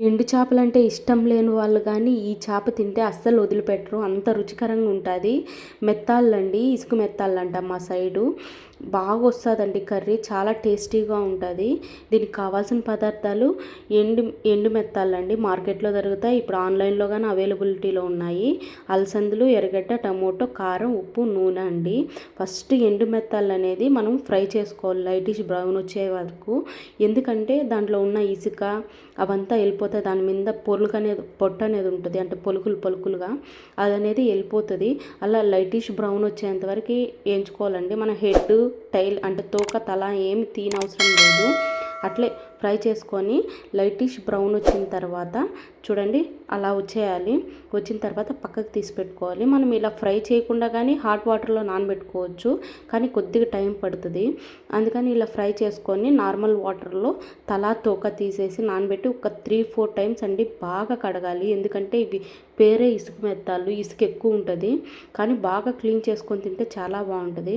ఎండు చేపలు అంటే ఇష్టం లేని వాళ్ళు కానీ ఈ చేప తింటే అస్సలు వదిలిపెట్టరు. అంత రుచికరంగా ఉంటుంది. మెత్తాళ్ళండి ఇసుక మెత్తాలంట మా సైడు. బాగా వస్తుందండి కర్రీ చాలా టేస్టీగా ఉంటుంది. దీనికి కావాల్సిన పదార్థాలు ఎండు ఎండు మెత్తాలండి. మార్కెట్లో దొరుకుతాయి. ఇప్పుడు ఆన్లైన్లో కానీ అవైలబిలిటీలో ఉన్నాయి. అలసందులు ఎర్రగడ్డ టమోటో కారం ఉప్పు నూనె అండి. ఫస్ట్ ఎండు మెత్తాలు అనేది మనం ఫ్రై చేసుకోవాలి. లైటిష్ బ్రౌన్ వచ్చే వరకు. ఎందుకంటే దాంట్లో ఉన్న ఇసుక అవంతా వెళ్ళిపోతాయి. దాని మీద పొలుగు అనేది పొట్ట అనేది ఉంటుంది. అంటే పొలుకులు పొలుకులుగా అది అనేది వెళ్ళిపోతుంది. అలా లైటిష్ బ్రౌన్ వచ్చేంత వరకు వేయించుకోవాలండి. మన హెడ్ టైల్ అంటే తోక తల ఏమి తీనవసరం లేదు. అట్లే ఫ్రై చేసుకొని లైటిష్ బ్రౌన్ వచ్చిన తర్వాత చూడండి అలా వచ్చేయాలి. వచ్చిన తర్వాత పక్కకు తీసి పెట్టుకోవాలి. మనం ఇలా ఫ్రై చేయకుండా కానీ హాట్ వాటర్లో నానబెట్టుకోవచ్చు కానీ కొద్దిగా టైం పడుతుంది. అందుకని ఇలా ఫ్రై చేసుకొని నార్మల్ వాటర్లో తలా తోక తీసేసి నానబెట్టి ఒక త్రీ ఫోర్ టైమ్స్ అండి బాగా కడగాలి. ఎందుకంటే ఇవి పేరే ఇసుక మెత్తాలు ఇసుక ఎక్కువ ఉంటుంది. కానీ బాగా క్లీన్ చేసుకొని తింటే చాలా బాగుంటుంది.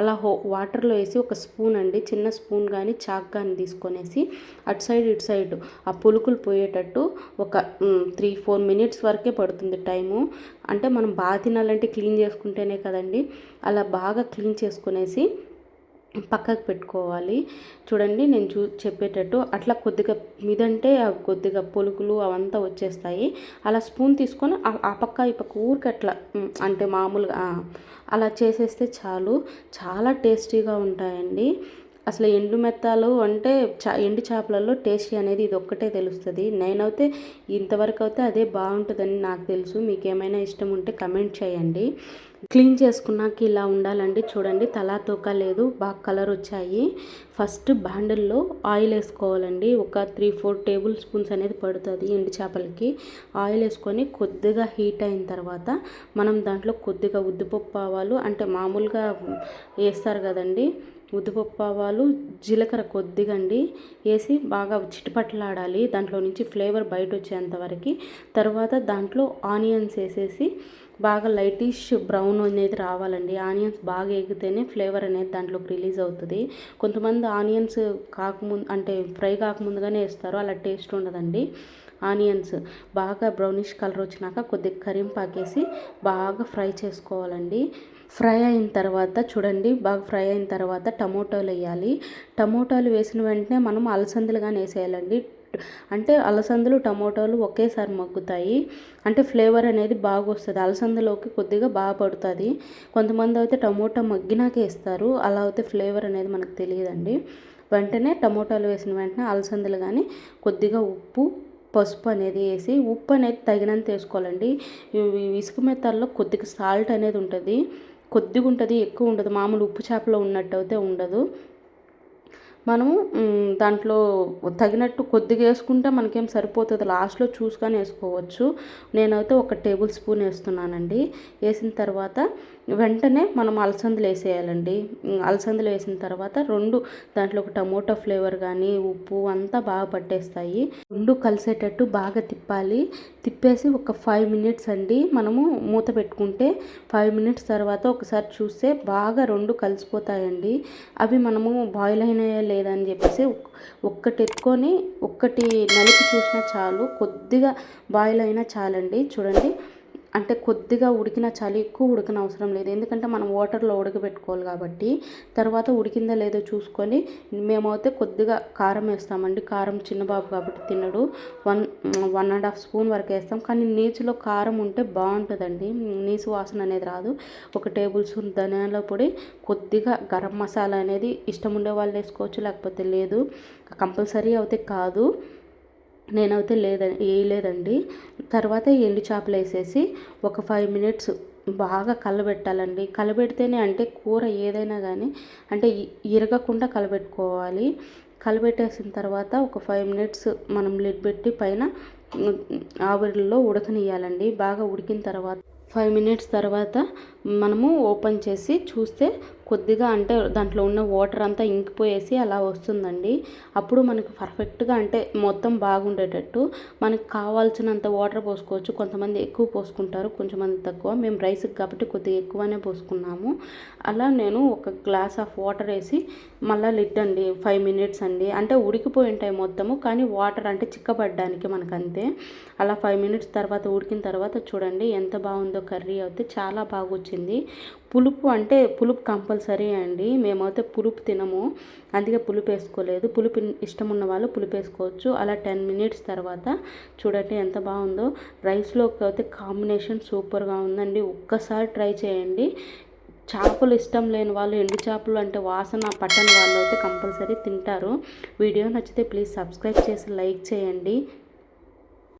అలా హో వాటర్లో వేసి ఒక స్పూన్ అండి చిన్న స్పూన్ కానీ చాక్ కానీ తీసుకొనేసి అటు సైడ్ ఇటు సైడ్. ఆ పులుకులు పోయేటట్టు ఒక త్రీ ఫోర్ మినిట్స్ వరకే పడుతుంది టైము. అంటే మనం బాగా తినాలంటే క్లీన్ చేసుకుంటేనే కదండి. అలా బాగా క్లీన్ చేసుకునేసి పక్కకు పెట్టుకోవాలి. చూడండి నేను చూ చెప్పేటట్టు అట్లా కొద్దిగా మీదంటే కొద్దిగా పొలుకులు అవంతా వచ్చేస్తాయి. అలా స్పూన్ తీసుకొని ఆ పక్క ఈ పక్క ఊరికి అట్లా అంటే మామూలుగా అలా చేసేస్తే చాలు. చాలా టేస్టీగా ఉంటాయండి. అసలు ఎండు మెత్తాలు అంటే చా ఎండు చేపలలో టేస్టీ అనేది ఇది ఒక్కటే తెలుస్తుంది. నేనైతే ఇంతవరకు అయితే అదే బాగుంటుందని నాకు తెలుసు. మీకు ఏమైనా ఇష్టం ఉంటే కమెంట్ చేయండి. క్లీన్ చేసుకున్నాక ఇలా ఉండాలండి. చూడండి తలా తోక లేదు బాగా కలర్ వచ్చాయి. ఫస్ట్ బాండల్లో ఆయిల్ వేసుకోవాలండి. ఒక త్రీ ఫోర్ టేబుల్ స్పూన్స్ అనేది పడుతుంది ఎండు చేపలకి. ఆయిల్ వేసుకొని కొద్దిగా హీట్ అయిన తర్వాత మనం దాంట్లో కొద్దిగా ఉద్దిపప్పు ఆవాలు అంటే మామూలుగా వేస్తారు కదండి. ఉద్దిపప్పు ఆవాలు జీలకర్ర కొద్దిగా అండి వేసి బాగా చిటపట్లాడాలి. దాంట్లో నుంచి ఫ్లేవర్ బయట వచ్చేంత వరకు. తర్వాత దాంట్లో ఆనియన్స్ వేసేసి బాగా లైటిష్ బ్రౌన్ అనేది రావాలండి. ఆనియన్స్ బాగా ఎగితేనే ఫ్లేవర్ అనేది దాంట్లోకి రిలీజ్ అవుతుంది. కొంతమంది ఆనియన్స్ కాకముందు అంటే ఫ్రై కాకముందుగానే వేస్తారు అలా టేస్ట్ ఉండదండి. ఆనియన్స్ బాగా బ్రౌనిష్ కలర్ వచ్చినాక కొద్దిగా కరింపాకేసి బాగా ఫ్రై చేసుకోవాలండి. ఫ్రై అయిన తర్వాత చూడండి బాగా ఫ్రై అయిన తర్వాత టమోటాలు వేయాలి. టమోటాలు వేసిన వెంటనే మనం అలసందులు కానీ వేసేయాలండి. అంటే అలసందలు టమోటాలు ఒకేసారి మగ్గుతాయి. అంటే ఫ్లేవర్ అనేది బాగా వస్తుంది అలసందలోకి కొద్దిగా బాగా పడుతుంది. కొంతమంది అయితే టమోటా మగ్గినాకే వేస్తారు అలా అయితే ఫ్లేవర్ అనేది మనకు తెలియదండి. వెంటనే టమోటాలు వేసిన వెంటనే అలసందలు కానీ కొద్దిగా ఉప్పు పసుపు అనేది వేసి ఉప్పు అనేది తగినంత వేసుకోవాలండి. ఇసుక మెత్తాల్లో కొద్దిగా సాల్ట్ అనేది ఉంటుంది. కొద్దిగా ఉంటుంది ఎక్కువ ఉండదు మామూలు ఉప్పు చేపలో ఉన్నట్టు అయితే ఉండదు. మనము దాంట్లో తగినట్టు కొద్దిగా వేసుకుంటే మనకేం సరిపోతుంది. లాస్ట్లో చూసుకొని వేసుకోవచ్చు. నేనైతే ఒక టేబుల్ స్పూన్ వేస్తున్నానండి. వేసిన తర్వాత వెంటనే మనం అలసందులు వేసేయాలండి. అలసందులు వేసిన తర్వాత రెండు దాంట్లో ఒక టమోటో ఫ్లేవర్ కానీ ఉప్పు అంతా బాగా పట్టేస్తాయి. రెండు కలిసేటట్టు బాగా తిప్పాలి. తిప్పేసి ఒక ఫైవ్ మినిట్స్ అండి. మనము మూత పెట్టుకుంటే ఫైవ్ మినిట్స్ తర్వాత ఒకసారి చూస్తే బాగా రెండు కలిసిపోతాయండి. అవి మనము బాయిల్ అయినాయా లేదని చెప్పేసి ఒక్కటి ఎత్తుకొని ఒక్కటి నలిపి చూసినా చాలు. కొద్దిగా బాయిల్ అయినా చాలండి. చూడండి. అంటే కొద్దిగా ఉడికిన చలి ఎక్కువ ఉడకన అవసరం లేదు. ఎందుకంటే మనం వాటర్లో ఉడకబెట్టుకోవాలి కాబట్టి తర్వాత ఉడికిందా లేదో చూసుకొని మేమైతే కొద్దిగా కారం వేస్తామండి. కారం చిన్నబాబు కాబట్టి తినడు. One one and half spoon వరకు వేస్తాం. కానీ నీచులో కారం ఉంటే బాగుంటుందండి. నీచు వాసన అనేది రాదు. ఒక టేబుల్ స్పూన్ ధనియాల పొడి కొద్దిగా గరం మసాలా అనేది ఇష్టం ఉండే వాళ్ళు వేసుకోవచ్చు లేకపోతే లేదు. కంపల్సరీ అయితే కాదు. నేనైతే లేదండి వేయలేదండి. తర్వాత ఎండు చేపలు వేసేసి ఒక ఫైవ్ మినిట్స్ బాగా కలబెట్టాలండి. కలబెడితేనే అంటే కూర ఏదైనా కానీ అంటే ఇరగకుండా కలబెట్టుకోవాలి. కలబెట్టేసిన తర్వాత ఒక ఫైవ్ మినిట్స్ మనం లిడ్ పెట్టి పైన ఆవిరిలో ఉడకనియాలండి బాగా ఉడికిన తర్వాత ఫైవ్ మినిట్స్ తర్వాత మనము ఓపెన్ చేసి చూస్తే కొద్దిగా అంటే దాంట్లో ఉన్న వాటర్ అంతా ఇంకిపోయేసి అలా వస్తుందండి. అప్పుడు మనకు పర్ఫెక్ట్గా అంటే మొత్తం బాగుండేటట్టు మనకు కావాల్సినంత వాటర్ పోసుకోవచ్చు. కొంతమంది ఎక్కువ పోసుకుంటారు కొంతమంది తక్కువ. మేము రైస్కి కాబట్టి కొద్దిగా ఎక్కువనే పోసుకున్నాము. అలా నేను ఒక గ్లాస్ ఆఫ్ వాటర్ వేసి మళ్ళీ లిడ్ అండి ఫైవ్ మినిట్స్ అండి. అంటే ఉడికిపోయి ఉంటాయి మొత్తము కానీ వాటర్ అంటే చిక్కబడ్డానికి మనకు అంతే. అలా ఫైవ్ మినిట్స్ తర్వాత ఉడికిన తర్వాత చూడండి ఎంత బాగుందో కర్రీ అయితే చాలా బాగా వచ్చింది పులుపు అంటే పులుపు కంపల్సరీ అండి. మేమైతే పులుపు తినము. అందుకే పులుపు వేసుకోలేదు. పులుపు ఇష్టం ఉన్న వాళ్ళు పులుపు వేసుకోవచ్చు. అలా టెన్ మినిట్స్ తర్వాత చూడండి ఎంత బాగుందో. రైస్లోకి అయితే కాంబినేషన్ సూపర్గా ఉందండి. ఒక్కసారి ట్రై చేయండి. చేపలు ఇష్టం లేని వాళ్ళు ఎండు చేపలు అంటే వాసన పట్టని వాళ్ళు అయితే కంపల్సరీ తింటారు. వీడియో నచ్చితే ప్లీజ్ సబ్స్క్రైబ్ చేసి లైక్ చేయండి.